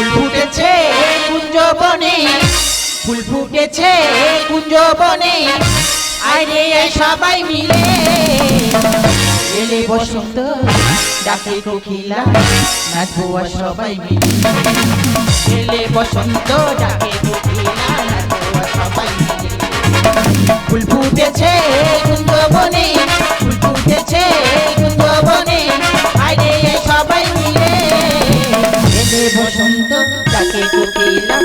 ফুল ফুটেছে কুঞ্জবনে। ফুল ফুটেছে কুঞ্জ বনে আরে সবাই মিলে। এলে বসন্ত, ডাকে কোকিলা, নাচবো সবাই মিলে। এলে বসন্ত, ডাকে কোকিলা, নাচবো সবাই মিলে। ফুল ফুটেছে যাকে কুটিলাম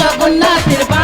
I'm not Gunnar Tirupati.